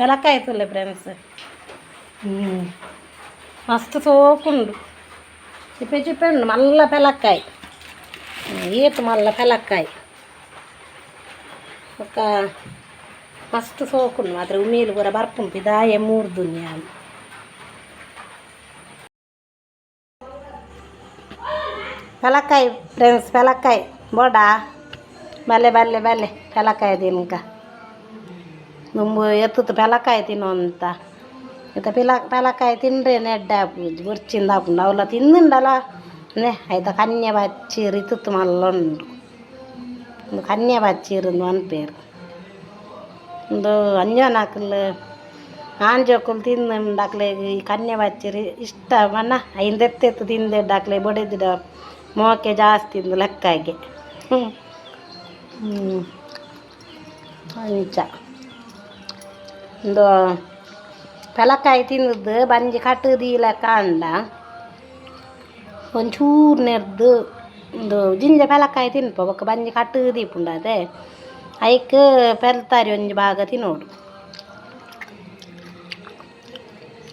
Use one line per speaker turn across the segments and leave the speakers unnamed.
వెలక్కాయ అవుతుందిలే friends మస్తు సోకుండు. చెప్పి చెప్పండి మళ్ళా పెలక్కాయ. ఈత మళ్ళా పెలక్కాయ. ఒక మస్తు సోకుండు. మాత్రం ఉమ్మీలు కూర బర్పుంపి దాయ మూడు దున్యాలు. పెలక్కాయ ఫ్రెండ్స్ పెలక్కాయ. బోడా? భలే భలే భలే పెలక్కాయ దీనికా ಎತ್ತದ ಪೆಲಕಾಯಿ ತಿನ್ನು ಅಂತ ಇತ್ತ ಪಿಲ, ಪೆಲಕಾಯಿ ತಿನ್ರಿ ನೆಡ್ಡ ಬುರ್ಚಿಂದ ಹಾಕೊಂಡು ಅವಲ್ಲ ತಿಂದಲ್ಲ ನೇ, ಆಯ್ತ, ಕನ್ಯೆ ಬಚ್ಚೀರು ಇತ್ತು ಮಲ್ಲೊಂಡು ಒಂದು ಕನ್ಯೆ ಬಚ್ಚೀರು ಒಂದು ಪೇರು. ಒಂದು ಅಂಜೋನಾಕಲು ಆಂಜೋಕುಲ್ ತಿಂದು ಡಾಕ್ಲೆ ಈ ಕನ್ಯೆ ಬಚ್ಚೀರಿ ಇಷ್ಟ ಮಣ್ಣ ಐಂದೆತ್ತೆತ್ತು ತಿಂದೆ ಡಾಕ್ಲೆ ಬಡಿದಿಡ ಮೋಕೆ ಜಾಸ್ತಿ ಲೆಕ್ಕಾಗೆ. ಹ್ಞೂ ಹ್ಞೂ ಅಂಚ. இந்த ಪಲಕಾಯಿ ತಿಂದದ್ದು ಬಂಜಿ ಕಟ್ಟುದೀಲ ಕಾಂಡ ಒಂಚೂರು ನೆರ್ದು ಒಂದು ಜಿಂಜ ಪಲಕಾಯಿ ತಿನ್ಪ ಬೊಕ್ಕ ಬಂಜಿ ಕಟ್ಟುದೀಪುಂಡದೆ ಐಕ್ ಪೆಲ್ತಾರಿ ಒಂಜಿ ಭಾಗ ತಿನ್ನೋಡು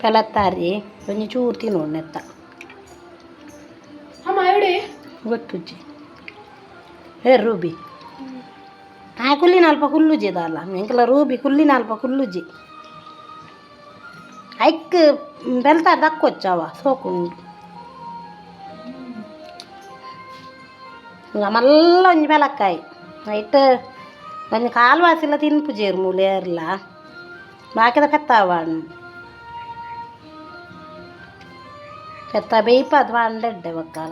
ಪೆಲತ್ತಾರಿ ಒಂಜಿ ಚೂರು ತಿನ್ನೋಡು ನೆತ್ತ ಗೊತ್ತುಜ್ಜಿ ಏ ರೂಬಿ ಆ ಕುಲ್ಲಿನ ಅಲ್ಪ ಕುಲ್ಲುಜಿ ಅದಲ್ಲ ಎಂಕಲ ರೂಬಿ ಕುಲ್ಲಿನ ಅಲ್ಪ ಕುಲ್ಲುಜಿ ಐಕ್ ಬೆಲ್ತಾರ ದಕ್ಕೊಚ್ಚವ ಸೋಕುಂಡು ఇంక మళ్ళీ ಒಂಜಿ ಬೆಲಕ್ಕಾಯಿ ನೈಟ್ ಒಂಜಿ ಕಾಲ್ವಾಸಿಲ ತಿನ್ಪುಜೇರು ಮೂಲೇರ್ಲ ಬಾಕಿದ ಪೆತ್ತಾವಾಣ್ ಪೆತ್ತ ಬೇಯ್ಪ ಅದು ಬಾಂಡೆಡ್ಡೆ ಬಕ್ಕಾಲ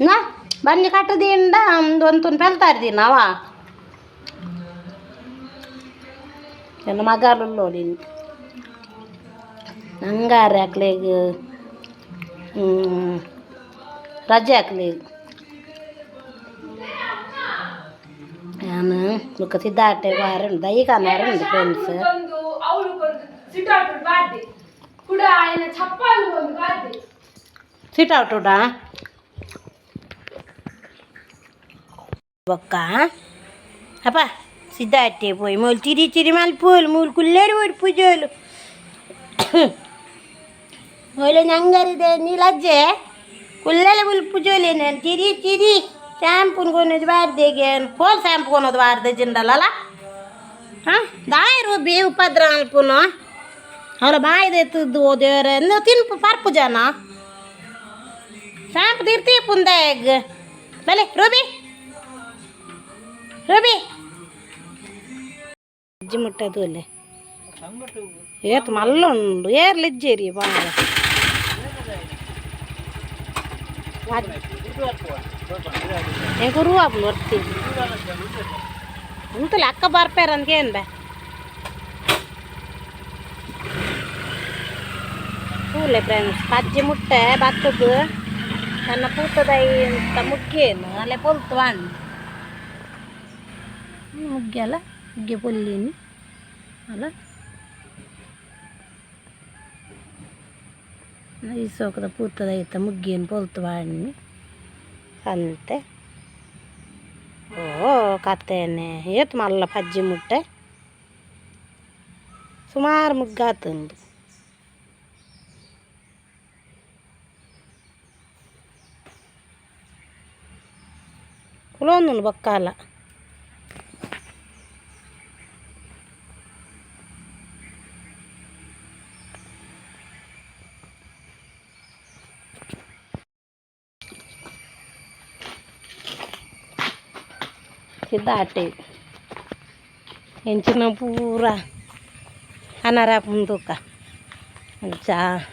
ನಾ ಬನ್ನಿ ಕಟ್ಟದಿಂದ ಒಂದು ಒಂದು ಪೆಲ್ತಾರಿ ತಿನ್ನವ ನನ್ನ ಮಗಲುಲ್ಲೋಲಿ ನಂಗಾರೆ ಹಾಕ್ಲೇಗ ರಜೆ ಹಾಕ್ಲೇಗ ನಾನು ಮುಖ ಸಿದ್ದಾಟೆ ವಾರಂಡು ದೈಗಾನ ವಾರಂಡು ಫ್ರೆಂಡ್ಸ್
ಒಂದು ಅವಳು
బొక్క అప్ప సిద్ధార్థే పోయి మూలు చిరి చిరి మలిపోలు మూలు కుల్లేరు ఊరి పూజలు మూలు నంగరిదే నీలజ్జే కుల్లెల ములు పూజలు నేను చిరి చిరి షాంపూని కొన్నది వారిదేగాను పోల్ షాంపూ కొన్నది వారిదే జిండల దాయరు బే ಉಪದ್ರಾಲ್ ಪುನಃ ಅವರ ಬಾಯಿದೆ ಎತ್ತದ್ದು ದೇವರ ನೀವು ತಿನ್ಪು ಪರ್ಪು ಜನ ಶಾಂಪು ತಿರ್ತಿ ಪುಂದಾಗ ಬಲೆ ರೂಬಿ റബി ലജ്ജ മുട്ട അതുമല്ലേ ഏത്ത് നല്ലുണ്ട് ഏറെ ലജ്ജേരിയ പാറ எனக்கு ரூபாப்ல ஒருத்தி உங்கள அக்க பார்ப்பார் அந்தகே அந்த పూలే ఫ్రెండ్స్ పజ్జి ముట్టే బతుకు నన్న పూతదై ఇంత ముక్కేను అలా పొలుతువాణ్ణి ಬಾಂಡ್ ಮುಗ್ಗೆ ಅಲ್ಲ ಮುಗ್ಗೆ ಪೊಲ್ಲಿನಿ ಅಲ್ಲ ಈ ಸೋಕದ ಪೂತದೈತ ಮುಗ್ಗೇನು ಪೊಲ್ತು ಬಾಣಿ ಅಂತೆ ಓ ಕತ್ತೇನೆ ಏತ್ ಮಲ್ಲ ಪಜ್ಜಿ ಮುಟ್ಟೆ ಸುಮಾರು ಮುಗ್ಗಾತುಂಡು ಕುಲೊಂದು ಬಕ್ಕಾಲ ಸಿದ್ದಾಟೆ ಹೆಂಚಿನ ಪೂರ ಅನಾರ ಮುಂದೂಕ ಅಂಚ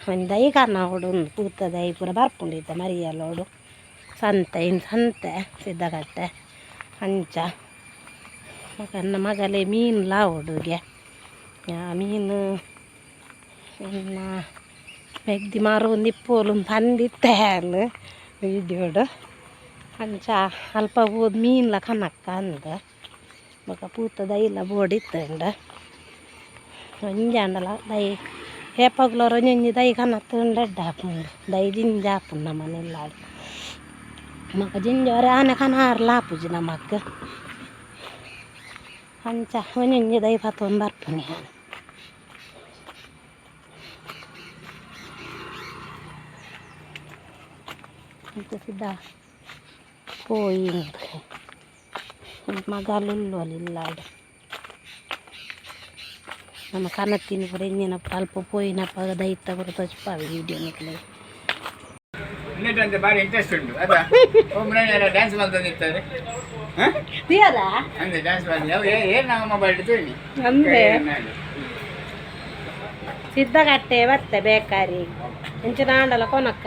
ಒಂದು ದೈ ಕನ್ನ ಹೊಡು ಒಂದು ಪೂತ ದೈ ಪೂರ ಬರ್ಪುಂಡಿದ್ದ ಮರಿಯಲ್ಲೋಡು ಸಂತೆ ಇನ್ನು ಸಂತೆ ಸಿದ್ದಗಟ್ಟೆ ಅಂಚ ನನ್ನ ಮಗಲೇ ಮೀನು ಲಾವುಡುಗೆ ಆ ಮೀನು ಇನ್ನ ಮೆಗ್ದಿ ಮಾರು ಒಂದು ಇಪ್ಪೋಲು ತಂದಿತ್ತೆ ಅಲ್ಲಿ ವೀಡಿಯೋಡು ಅಂಚ ಅಲ್ಪ ಹೋದ್ ಮೀನ್ಲ ಕನಕ್ಕ ಅಂದ ಬೊಕ ಪೂತ ದೈಲ ಬೋಡಿತ್ತಂಡ ಒಂಜಂಡಲ ದೈ ಹೇಪಗ್ಲೋರು ಒಂಜೊಂಜಿ ದೈ ಕನತ್ತಂಡ ಹಾಪುಂಡು ದೈ ಜಿಂಜ ಹಾಪುಂಡು ನಮ್ಮನೆಲ್ಲಾಡು ಮಗ ಜಿಂಜೋರೆ ಆನೆ ಕನಾರ್ಲ ಹಾಪುಜಿ ನಮಕ್ ಅಂಚ ಒಂಜೊಂಜಿ ದೈ ಪತ್ತೊಂದು ಬರ್ಪುನಿ ನಾನು ಅಂಚ ಸಿದ್ದ ಮಗಲುಲ್ಲು ಅಲ್ಲಿಲ್ಲಾಡು ನಮ್ಮ ಕನತ್ತಿನ ಪುರ ಎಂಜಿನಪ್ಪ ಅಲ್ಪ ಪೋಯಿನಪ್ಪ ದೈತ ಪುರ ತಚ್ಪಾವಿ ವಿಡಿಯೋ
ಇನ್ನಿಟ್ಟಂತೆ ಭಾರಿ ಇಂಟ್ರೆಸ್ಟ್ ಉಂಟು ಅದ ಒಬ್ಬನೇ ಡ್ಯಾನ್ಸ್ ಅಂದ್ರೆ ಡ್ಯಾನ್ಸ್ ಮಾಡಿ ಏನು ನಾವು ಮೊಬೈಲ್ ತೋಳಿ
ಅಂದ್ರೆ ಸಿದ್ಧಗಟ್ಟೆ ಬತ್ತೆ ಬೇಕಾರಿ ಇಂಚಿನ ಆಂಡಲ ಕೊನಕ್ಕ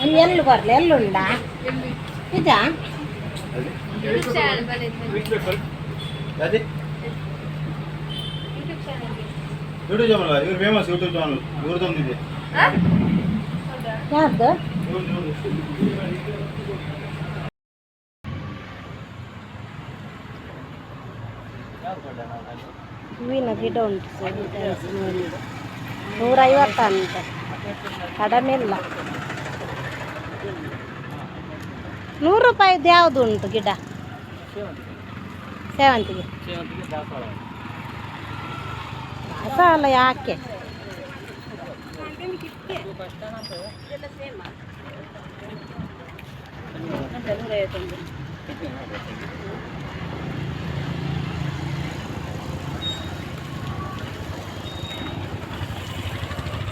ಒಂದು ಎಲ್ಲಿ ಬರಲಿ ಎಲ್ಲುಂಡ ಇದಾ?
ಅದೇ ಯೂಟ್ಯೂಬ್ ಚಾನಲ್ ಇವ್ರು ಫೇಮಸ್ ಯೂಟ್ಯೂಬ್ ಚಾನಲ್
ಯಾರ್ದು? ಹೂವಿನ ಗಿಡ ಉಂಟು ಸರ್ ನೂರೈವತ್ತು ಅಂತ ಕಡಿಮೆ ಇಲ್ಲ. ನೂರು ರೂಪಾಯಿದು ಯಾವುದು ಉಂಟು ಗಿಡ? ಸೇವಂತಿಗೆ. ಸಾಲ ಯಾಕೆ?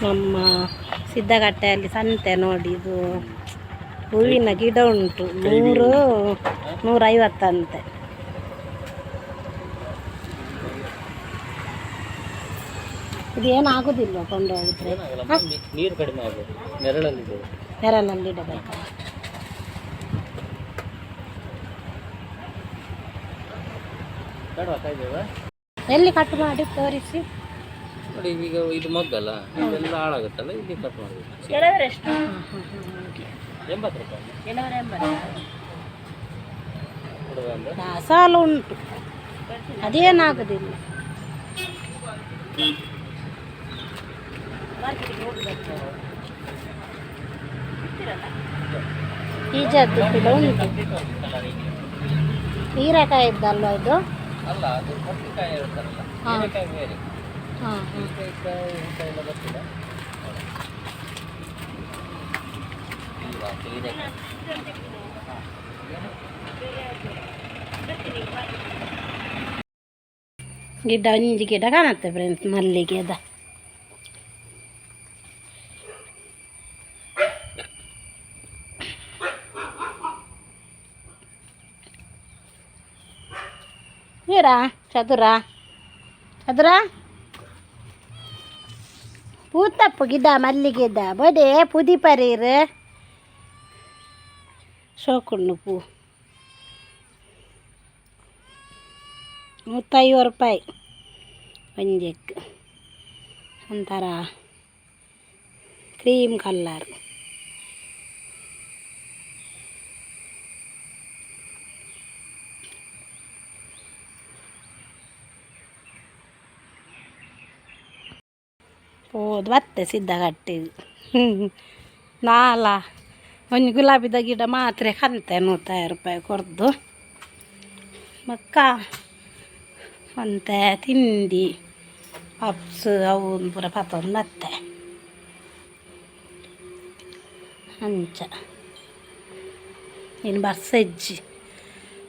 ನಮ್ಮ ಸಿದ್ಧಗಟ್ಟೆಯಲ್ಲಿ ಸಂತೆ ನೋಡಿ ಇದು. ಹೂವಿನ ಗಿಡ ಉಂಟು. ನೂರು ನೂರೈವತ್ತಂತೆ ಇದು ಏನು ಆಗೋದಿಲ್ಲ ಕೊಂಡು ಹೋಗಿದ್ರೆ
ನೀರು ಕಡಿಮೆ ಆಗೋದು ನೆರಳಲ್ಲಿ
ನೆರಳಲ್ಲಿ ಇಡಬೇಕಾ. ಎಲ್ಲಿ ಕಟ್ ಮಾಡಿ ತೋರಿಸಿ.
ನೋಡಿ ಈಗ ಇದು ಮಗ್ಗಲ್ಲ ಇದೆಲ್ಲ ಹಾಳಾಗುತ್ತಲ್ಲ ಇಲ್ಲಿ ಕಟ್ ಮಾಡಬೇಕು. ಎಂಬತ್ತು ರೂಪಾಯಿ. ಕೊಡುವ ಅಂದ್ರೆ?
ದಾಸಾಲ ಉಂಟು. ಅದೇನಾಗೋದಿಲ್ಲ. ಬೀಜದ್ದು ಕೂಡ ಉಂಟು. ಹೀರೆಕಾಯಿ ಇದ್ದಲ್ವ ಇದು?
ಅಲ್ಲ ಅದು
ಹಾ.
ಹೀರೆಕಾಯಿ ಬೇರೆ.
ಹಾಂ ಹಾಂ.
ಹೀರೆಕಾಯಿ ಎಲ್ಲ ಬರ್ತಿಲ್ಲ ಇಲ್ವಾ, ಹೀರೆಕಾಯಿ
ಗಿಡ ಒಂಜಿ ಗಿಡ ಕಾಣತ್ತೆ ಫ್ರೆಂಡ್ಸ್ ಮಲ್ಲಿಗೆ ಅದ ವೀರ ಚದುರ ಚದುರ ಪೂತಪ್ಪು ಗಿಡ ಮಲ್ಲಿಗೆ ಗಿಡ ಬಡೆ ಪುದಿ ಪರೀರ್ ಶೋಕುಂಡು ಪೂ ನೂತ್ತೈವತ್ತು ರೂಪಾಯಿ ಒಂಜಕ್ಕೆ ಒಂಥರ ಕ್ರೀಮ್ ಕಲ್ಲರ್ ಹೋದ್ ಮತ್ತೆ ಸಿದ್ಧಗಟ್ಟಿ ನಾಲ ಒಂದು ಗುಲಾಬಿದ ಗಿಡ ಮಾತ್ರ ಕಂತೆ ನೂತೈವತ್ತು ರೂಪಾಯಿ ಕೊರ್ದು ಮಕ್ಕ ಮತ್ತೆ ತಿಂಡಿ ಪಪ್ಸ್ ಅವು ಪೂರ ಪತ್ತೊಂದು ಮತ್ತೆ ಅಂಚ ಇನ್ನು ಬರ್ಸಜ್ಜಿ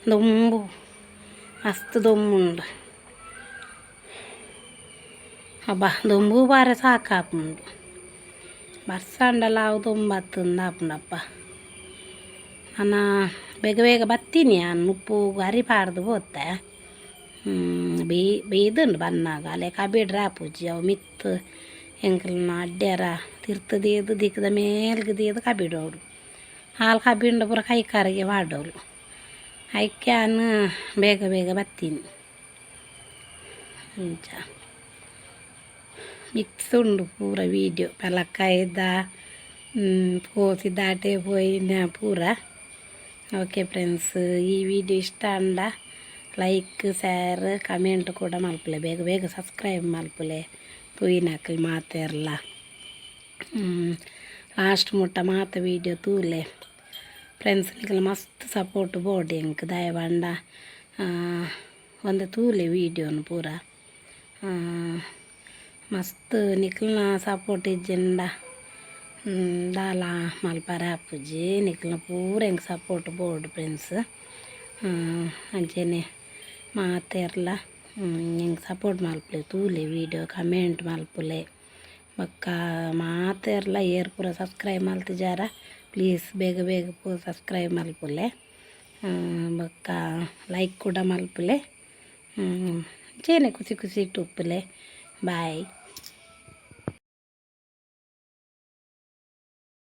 ದೊಂಬು ಮಸ್ತ್ ದೊಂಬುಂಡು ಅಬ್ಬ ದೊಂಬು ಬಾರ ಸಾಕಾಪುಂಡು ಬರ್ಸಂಡಲ್ಲ ಅವು ದೊಂಬತ್ತುಂದು ಆಪುಂಡಪ್ಪ ನಾನು ಬೇಗ ಬೇಗ ಬತ್ತೀನಿ ನಾನು ಉಪ್ಪು ಹರಿಬಾರ್ದು ಹೋತೆ. ಬೇ ಬೇಯ್ದುಂಡು ಬನ್ನಾಗ ಅಲೆ ಕಬೇಡ್ರೆ ಆಪುಜಿ ಅವು ಮಿತ್ತು ಎಂಕಲ್ನ ಅಡ್ಡ್ಯಾರ ತಿರ್ತದೇದು ದಿಕ್ಕದ ಮೇಲ್ಗದೇದು ಕಬ್ಬಿಡೋಡು ಹಾಲು ಕಬ್ಬಿಂಡ ಪೂರ ಕೈ ಕಾರಿಗೆ ಮಾಡೋಳು ಐಕ್ಯಾನು ಬೇಗ ಬೇಗ ಬತ್ತೀನಿ ಇಂಚ ಮಿಕ್ಸ್ ಉಂಡು ಪೂರ ವೀಡಿಯೋ ಪಲಕ್ಕಾಯ್ದ ಪೋಸಿ ದಾಟೆ ಪೋಯಿನ ಪೂರ. ಓಕೆ ಫ್ರೆಂಡ್ಸ್ ಈ ವಿಡಿಯೋ ಇಷ್ಟ ಅಂಡ ಲೈಕ್ ಶೇರ್ ಕಮೆಂಟ್ ಕೂಡ ಮಲ್ಪಲೆ. ಬೇಗ ಬೇಗ ಸಬ್ಸ್ಕ್ರೈಬ್ ಮಲ್ಪಲೆ. ತೂಯಿನಾಕಲ್ ಮಾತೆರ್ಲ ಲಾಸ್ಟ್ ಮುಟ್ಟ ಮಾತ ವೀಡಿಯೋ ತೂಲೆ. ಫ್ರೆಂಡ್ಸ್ ನಿಖಲ್ ಮಸ್ತ್ ಸಪೋರ್ಟ್ ಬೋಡಿ ಎಂಕ್ ದಯವಂಡ. ಒಂದು ತೂಲೆ ವೀಡಿಯೋನು ಪೂರ. ಮಸ್ತ್ ನಿಖಲ್ನ ಸಪೋರ್ಟ್ ಇಜ್ಜಿಂಡ. ದಾಲ, ಮಲ್ಪಾರ ಆಪುಜಿ ನಿಖಲ್ನ ಪೂರ ಹೆಂಗೆ ಸಪೋರ್ಟ್ ಬೋರ್ಡ್ ಫ್ರೆಂಡ್ಸ್ ಅಂಚೆನೆ ಮಾತೆರ್ಲ ಹೆಂಗೆ ಸಪೋರ್ಟ್ ಮಲ್ಪಲೆ, ತೂಲೆ ವೀಡಿಯೋ ಕಮೆಂಟ್ ಮಲ್ಪುಲೆ. ಬೊಕ್ಕ ಮಾತೆರ್ಲ, ಏರ್ ಪೂರ ಸಬ್ಸ್ಕ್ರೈಬ್ ಮಲ್ತಿಜಾರ ಪ್ಲೀಸ್ ಬೇಗ ಬೇಗ ಪೂರ ಸಬ್ಸ್ಕ್ರೈಬ್ ಮಲ್ಪುಲೆ. ಬೊಕ್ಕ ಲೈಕ್ ಕೂಡ ಮಲ್ಪುಲೆ. ಚೇನೆ ಖುಷಿ ಖುಷಿ ಟುಪ್ಪುಲೆ ಬಾಯ್